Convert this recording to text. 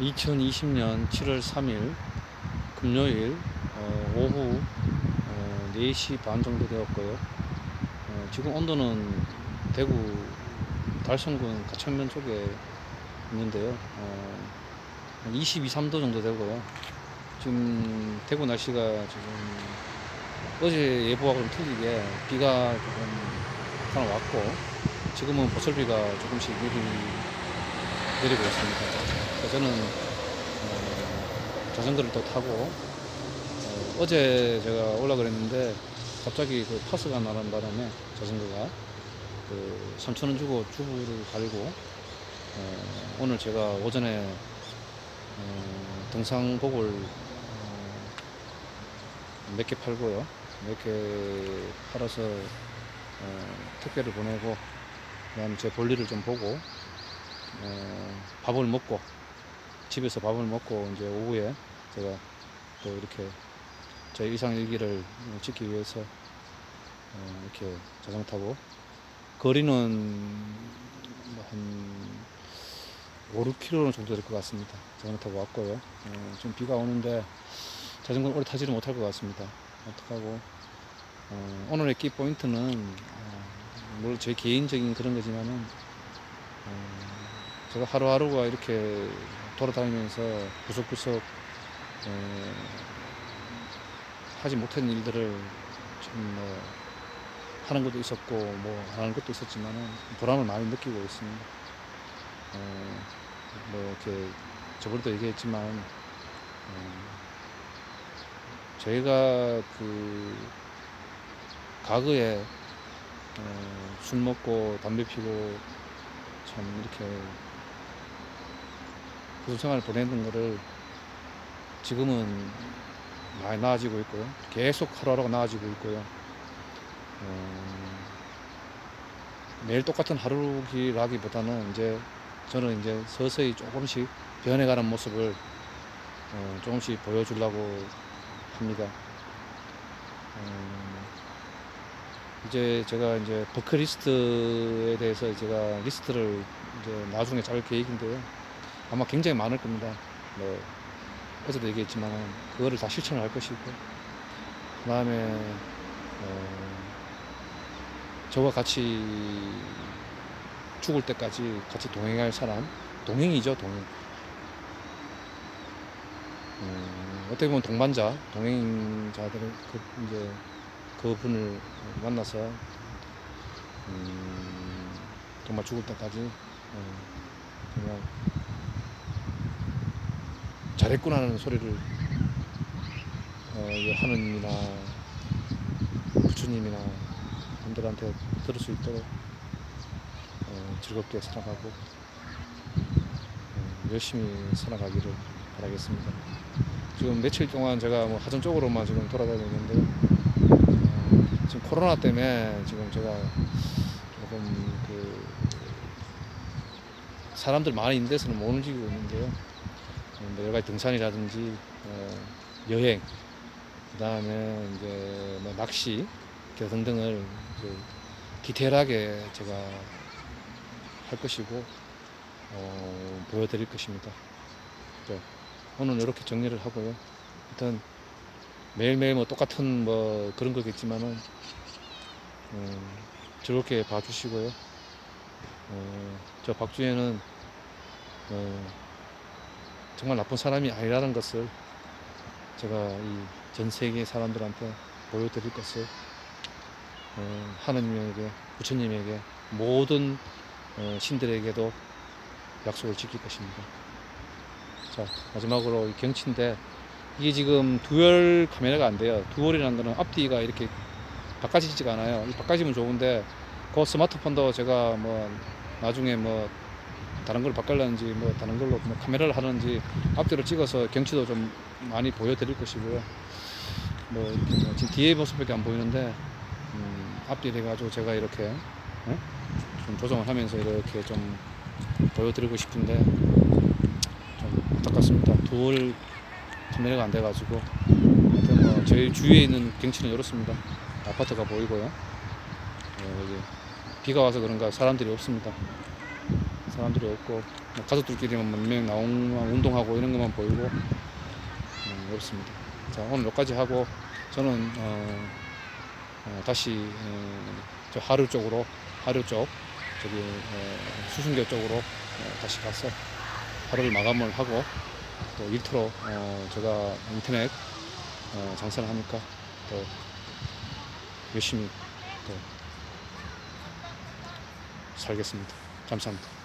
2020년 7월 3일 금요일 어, 오후 어, 4시 반 정도 되었고요. 어, 지금 온도는 대구 달성군 가천면 쪽에 있는데요. 어, 한 22, 3도 정도 되고요. 지금 대구 날씨가 지금 어제 예보하고 좀 틀리게 비가 조금 하나 왔고 지금은 보슬비가 조금씩 내리, 내리고 있습니다. 저는 어, 자전거를 또 타고 어, 제 제가 올라 그랬는데 갑자기 그 파스가 나는 바람에 자전거가 그 3천 원 주고 주부를 갈고 어, 오늘 제가 오전에 어, 등산복을 어, 몇개 팔고요. 몇 개 팔아서 어, 택배를 보내고 그다음 제 볼일을 좀 보고 어, 밥을 먹고 집에서 밥을 먹고 이제 오후에 제가 또 이렇게 제 일상 일기를 찍기 위해서 어, 이렇게 자전거 타고 거리는 뭐한 5, 6km 정도 될 것 같습니다. 자전거 타고 왔고요. 어, 지금 비가 오는데 자전거 오래 타지를 못할 것 같습니다. 어떡하고 어, 오늘의 키 포인트는 어, 물론 제 개인적인 그런 거지만은 어, 제가 하루하루가 이렇게 돌아다니면서 구석구석 어, 하지 못한 일들을 좀뭐 하는 것도 있었고 뭐 안 하는 것도 있었지만은 보람을 많이 느끼고 있습니다. 어, 뭐 이렇게 저번에도 얘기했지만 어, 저희가 그 과거에 어, 술 먹고 담배 피고 참 이렇게 구생활을 보내는 거를 지금은 많이 나아지고 있고요. 계속 하루하루가 나아지고 있고요. 어, 매일 똑같은 하루라기보다는 이제 저는 이제 서서히 조금씩 변해가는 모습을 어, 조금씩 보여주려고 합니다. 어, 이제 제가 이제 버크리스트에 대해서 제가 리스트를 이제 나중에 짤 계획인데요. 아마 굉장히 많을 겁니다. 뭐 어제도 얘기했지만 그거를 다 실천을 할 것이고 그 다음에 어, 저와 같이 죽을 때까지 같이 동행할 사람 동행이죠 동행. 음, 어떻게 보면 동반자 동행자들을 그 이제 그분을 만나서 음, 정말 죽을 때까지 어, 정말 잘했구나는 소리를 어, 이 하느님이나 부처님이나 분들한테 들을 수 있도록 어, 즐겁게 살아가고 어, 열심히 살아가기를 바라겠습니다. 지금 며칠 동안 제가 뭐 하전 쪽으로만 지금 돌아다니는데 어, 지금 코로나 때문에 지금 제가 조금 그 사람들 많이 있는 데서는 못 움직이고 있는데요. 여러 가지 등산이라든지 어, 여행, 그 다음에 이제 뭐 낚시 등등을 그 디테일하게 제가 할 것이고 어, 보여드릴 것입니다. 네. 오늘 이렇게 정리를 하고요. 일단 매일매일 뭐 똑같은 뭐 그런 거겠지만은 어, 즐겁게 봐주시고요. 어, 저 박주혜는 어, 정말 나쁜 사람이 아니라는 것을 제가 이 전 세계 사람들한테 보여드릴 것을 어, 하느님에게 부처님에게 모든 어, 신들에게도 약속을 지킬 것입니다. 자 마지막으로 이 경치인데 이게 지금 두열 카메라가 안 돼요. 두열이라는 거는 앞뒤가 이렇게 바꿔지지가 않아요. 이 바꿔지면 좋은데 그 스마트폰도 제가 뭐 나중에 뭐 다른 걸 바꾸려는지 뭐 다른 걸로 뭐 카메라를 하는지 앞뒤로 찍어서 경치도 좀 많이 보여드릴 것이고요. 뭐, 뭐 지금 뒤에 모습밖에 안 보이는데 음, 앞뒤 돼가지고 제가 이렇게 예? 좀 조정을 하면서 이렇게 좀 보여드리고 싶은데 좀 안타깝습니다. 두월 카메라가 안 돼가지고 하여튼 뭐 제일 주위에 있는 경치는 이렇습니다. 아파트가 보이고요. 어, 비가 와서 그런가 사람들이 없습니다. 사람들이 없고 뭐 가족들끼리만 몇 명 나온 운동하고 이런 것만 보이고 어, 없습니다. 자 오늘 여기까지 하고 저는 어, 어, 다시 어, 저 하류 쪽으로 하류 쪽 저기 어, 수순교 쪽으로 어, 다시 가서 하루를 마감을 하고 또 일터로 어, 제가 인터넷 어, 장사를 하니까 또 열심히 또 살겠습니다. 감사합니다.